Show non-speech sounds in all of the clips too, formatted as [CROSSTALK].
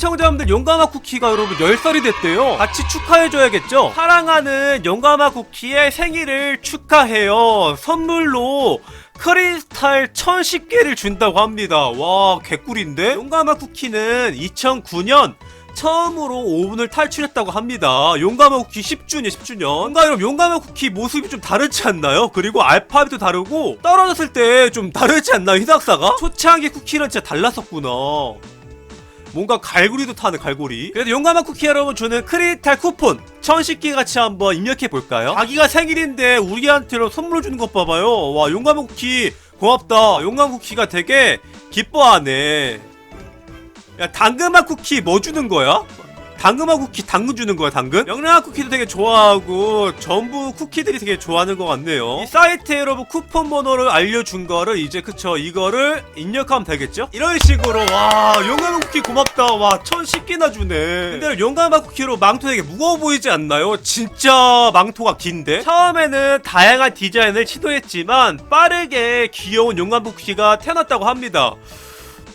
시청자분들 용감한 쿠키가 여러분 10살이 됐대요. 같이 축하해줘야겠죠? 사랑하는 용감한 쿠키의 생일을 축하해요. 선물로 크리스탈 1010개를 준다고 합니다. 와, 개꿀인데? 용감한 쿠키는 2009년 처음으로 5분을 탈출했다고 합니다. 용감한 쿠키 10주년, 10주년. 뭔가 여러분, 용감한 쿠키 모습이 좀 다르지 않나요? 그리고 알파벳도 다르고, 떨어졌을 때 좀 다르지 않나요? 희낙사가? 초창기 쿠키는 진짜 달랐었구나. 뭔가 갈고리도 타는 갈고리. 그래도 용감한 쿠키 여러분 저는 크리탈 쿠폰 1010개 같이 한번 입력해 볼까요? 자기가 생일인데 우리한테로 선물을 주는 것 봐봐요. 와 용감한 쿠키 고맙다. 용감 쿠키가 되게 기뻐하네. 야 당근맛 쿠키 뭐 주는 거야? 당근맛 쿠키 당근 주는 거야 당근? 명랑한 쿠키도 되게 좋아하고 전부 쿠키들이 되게 좋아하는 것 같네요 이 사이트에 여러분 쿠폰 번호를 알려준 거를 이제 그쵸 이거를 입력하면 되겠죠? 이런 식으로 와 용감한 쿠키 고맙다 와 1010개나 주네 근데 용감한 쿠키로 망토 되게 무거워 보이지 않나요? 진짜 망토가 긴데? 처음에는 다양한 디자인을 시도했지만 빠르게 귀여운 용감한 쿠키가 태어났다고 합니다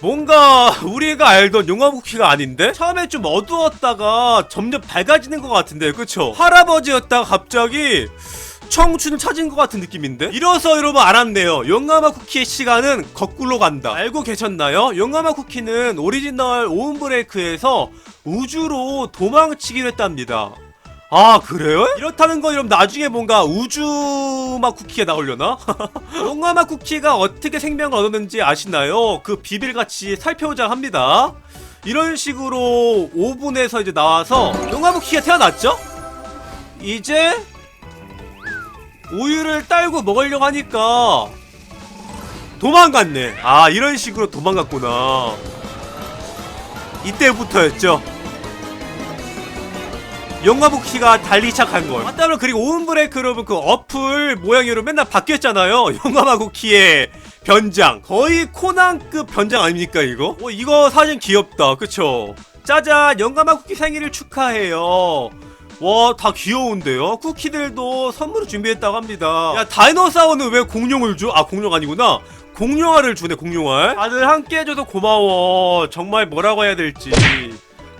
뭔가 우리가 알던 용암 쿠키가 아닌데? 처음에 좀 어두웠다가 점점 밝아지는 것 같은데 그쵸? 할아버지였다가 갑자기 청춘을 찾은 것 같은 느낌인데? 이래서 여러분 알았네요 용감아 쿠키의 시간은 거꾸로 간다 알고 계셨나요? 용감아 쿠키는 오리지널 오운브레이크에서 우주로 도망치기로 했답니다 아 그래요? 이렇다는 건 여러분 나중에 뭔가 우주맛 쿠키가 나오려나? [LAUGHS] 용감한 쿠키가 어떻게 생명을 얻었는지 아시나요? 그 비밀같이 살펴보자 합니다 이런 식으로 오븐에서 이제 나와서 용감한 쿠키가 태어났죠? 이제 우유를 딸고 먹으려고 하니까 도망갔네 아 이런 식으로 도망갔구나 이때부터였죠 용감부키가 달리기 시작한 걸. 맞다면 그리고 오운브레이크 여러분 그 어플 모양으로 맨날 바뀌었잖아요. [LAUGHS] 용감하고키의 변장. 거의 코난급 변장 아닙니까 이거? 어 이거 사진 귀엽다. 그쵸? 짜잔 용감하고키 생일을 축하해요. 와, 다 귀여운데요? 쿠키들도 선물을 준비했다고 합니다. 야, 다이노사워는 왜 공룡을 줘? 아, 공룡 아니구나. 공룡알을 주네, 공룡알. 다들 함께 해줘서 고마워. 정말 뭐라고 해야 될지.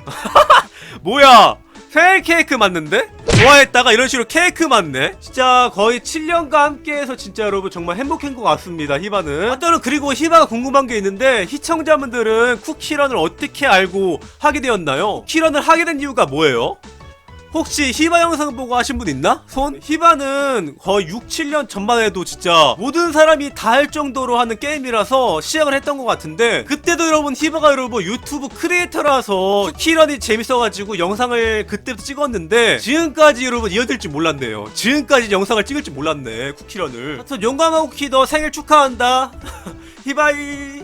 [LAUGHS] 뭐야? 생일 케이크 맞는데? 좋아했다가 이런 식으로 케이크 맞네? 진짜 거의 7년간 함께해서 진짜 여러분 정말 행복한 것 같습니다 히바는 맞다는 그리고 히바가 궁금한 게 있는데 시청자분들은 쿠키런을 어떻게 알고 하게 되었나요? 쿠키런을 하게 된 이유가 뭐예요? 혹시 히바 영상 보고 하신 분 있나? 손? 히바는 거의 6, 7년 전만 해도 진짜 모든 사람이 다 할 정도로 하는 게임이라서 시작을 했던 것 같은데 그때도 여러분 히바가 여러분 유튜브 크리에이터라서 쿠키런이 재밌어가지고 영상을 그때부터 찍었는데 지금까지 여러분 이어질 줄 몰랐네요 지금까지 영상을 찍을 줄 몰랐네 쿠키런을 하여튼 용감한 쿠키 너 생일 축하한다 [LAUGHS] 히바이